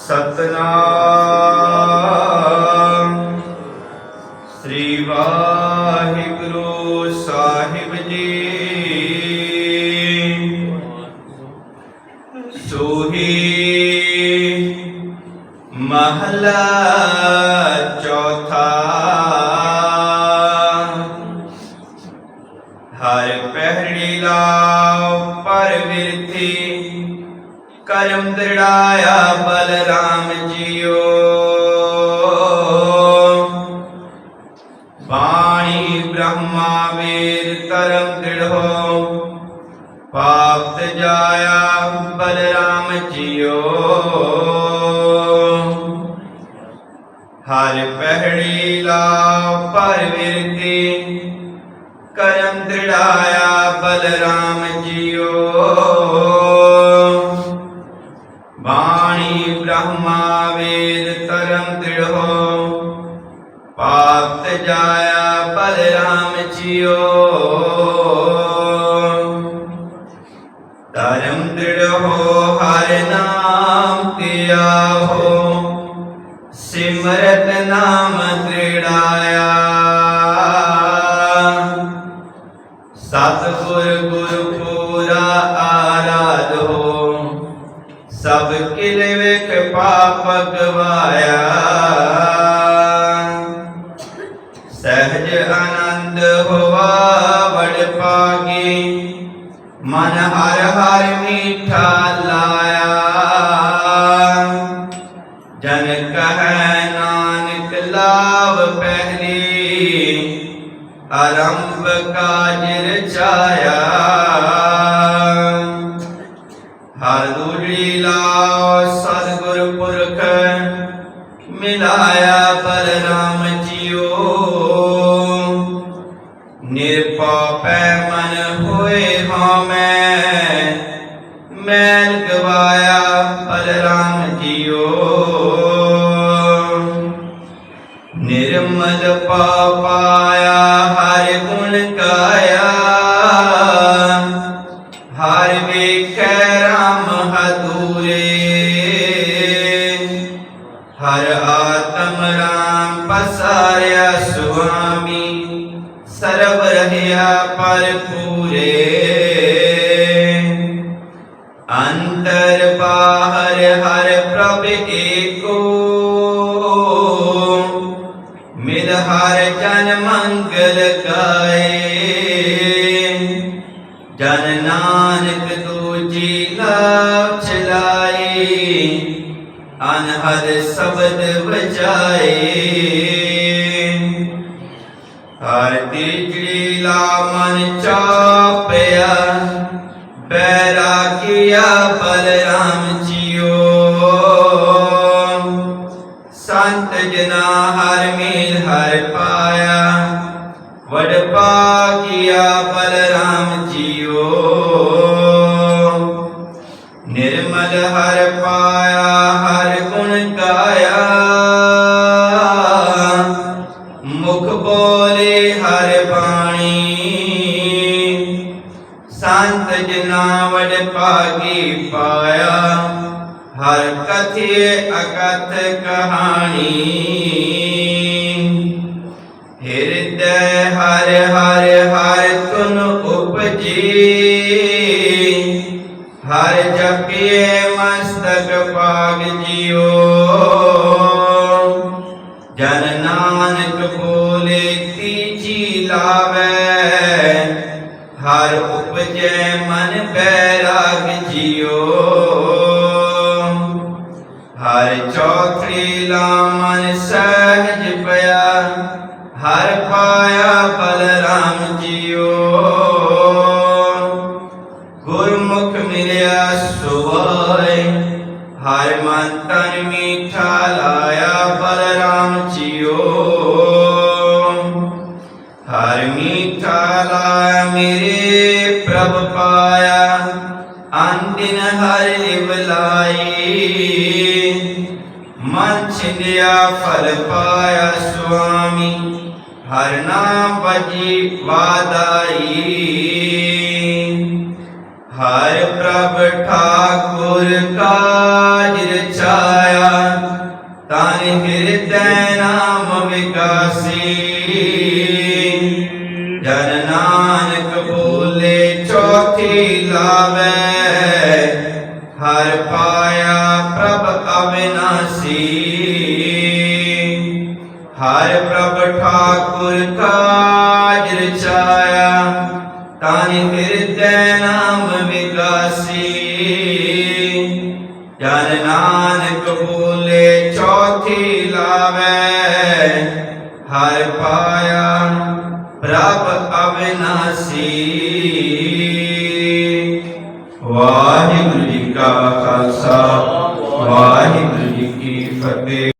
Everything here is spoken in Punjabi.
ਸਤਨਾਮ। ਕਰਮ ਬਲਰਾਮ ਜੀਓ। ਬਾਣੀ ਬ੍ਰਹਮਾ ਵੇਦ ਧਰਮ ਦ੍ਰਿੜੋ ਪਾਪ ਜਾਇਆ ਬਲਰਾਮ ਜੀਓ। ਹਰ ਪਹਿੜੀ ਲਾ ਪਰ ਵਿਰਤੀ, ਕਰਮ ਦ੍ਰਿੜਾਇਆ ਬਲਰਾਮ ਜੀਓ। ਬਾਣੀ ਬ੍ਰਹਮਾ ਵੇਦ ਧਰਮ ਦ੍ਰਿੜੋ ਪਾਪ ਜਾਇਆ ਬਲਰਾਮ ਜੀਓ। ਧਰਮ ਦ੍ਰਿੜ ਹੋ ਹਰ ਨਾਮ ਧਿਆ ਹੋ। ਸਿਮਰਤ ਨਾਮ ਤ੍ਰਿੜਾਇਆ। ਸਤਿਗੁਰ ਗੁਰ ਪੂਰਾ ਆਰਾਧੋ ਪਾਪ ਗਵਾਇਆ ਸਹਿਜ ਆਨੰਦ ਹੋਵਾ ਵਡ ਪਾਗੀ ਮਨ ਹਰ ਹਰ ਮੀਠਾ ਲਾਇਆ। ਜਨ ਕਹੈ ਨਾਨਕ ਲਾਭ ਪਹਿਲੀ। ਆਰੰਭ ਕਾਜ ਰਚਾਇਆ ਹਰ ਦੂਰੀ ਲਾਓ ਸਤਿਗੁਰ ਪੁਰਖ ਮਿਲਾਇਆ ਬਲਰਾਮ ਜੀਓ। ਨਿਰਪਉ ਪੈ ਮਨ ਹੋਏ ਹਉਮੈ ਮੈਲ ਗਵਾਇਆ ਬਲਰਾਮ ਜੀਓ। ਨਿਰਮਲ ਪਾਇਆ ਹਰ ਗੁਣ ਗਾਇਆ। ਹਰ ਆਤਮ ਰਾਮ ਪਸਾਰਿਆ ਸੁਆਮੀ ਸਰਬ ਰਹਿਆ ਪਰ ਪੂਰੇ ਅੰਤਰ ਬਾਹਰ ਹਰ ਪ੍ਰਭ ਏਕੋ ਮਿਲ ਹਰ ਜਨ ਮੰਗਲ ਗਾਏ ਜਨ ਨਾਨਕ ਦੂਜੀ ਲਾਭ ਅਨਹਦ ਸ਼ਬਦ ਵਜਾਏ ਹਰ ਤੀਜੜੀ ਲਾ ਮਨ ਚਾਪਿਆ ਬੈਰਾਗੀਆ ਬਲਰਾਮ ਜੀਓ ਸੰਤ ਜਨਾ ਹਰ ਮੀਲ ਹਰ ਪਾਇਆ ਵਡ ਪਾਗਿਆ ਬਲਰਾਮ ਜੀਓ ਨਿਰਮਲ ਹਰ ਪਾਇਆ ਬੋਲੇ ਹਰ ਬਾਣੀ। ਸੰਤ ਜਨਾ ਵਡ ਭਾਗੀ ਪਾਇਆ, ਹਰ ਕਥਿਏ ਅਕਥ ਕਹਾਣੀ। ਹਿਰਦੈ ਹਰ ਹਰ ਹਰ ਤੁਨ ਉਪਜੀ, ਹਰ ਜਪਿਏ ਮਸਤਕ ਪਾਗ ਜਿਓ। ਜਨ ਨਾਨਕ ਬੋਲੇ ਲਾਵੇ। ਹਰ ਉਪਜੈ ਮਨ ਬੈਰਾਗ ਜਿਓ ਹਰ ਚੌਥੀ ਲਾ ਮਨ ਸਹਿਜ ਪਿਆ। ਹਰ ਪਾਇਆ ਬਲਰਾਮ ਜੀਓ ਗੁਰਮੁਖ ਮਿਲਿਆ ਸੁਵਾਏ ਹਰ ਮਨ ਤਨ ਮੀਠਾ ਅੰਦਿਨ ਹਰ ਲਿਵ ਮਨ ਛਿੰਦਿਆ ਫਲ ਪਾਇਆ ਸੁਆਮੀ ਹਰ ਨਾਮ ਭਜੀ ਵਾਦਾਈ ਹਰ ਪ੍ਰਭ ਠਾਕੁਰ ਕਾਜ ਰਚਾਇਆ ਤਨ ਹਿਰਦੈ ਨਾਮ ਵਿਕਾਸੀ ਅਵਿਨਾਸੀ ਹਰ ਪ੍ਰਭ ਠਾਕੁਰ ਕਾਜ ਰਚਾਇਆ ਤਨ ਹਿਰਦੈ ਨਾਮ ਵਿਗਾਸੀ ਜਨ ਨਾਨਕ ਬੋਲੇ ਚੌਥੀ ਲਾਵੇ, ਹਰ ਪਾਇਆ ਪ੍ਰਭ ਅਵਿਨਾਸੀ। ਵਾਹਿਗੁਰੂ ਜੀ ਕਾ ਖਾਲਸਾ। ਵਾਹਿਗੁਰੂ ਜੀ ਕੀ ਫਤਿਹ।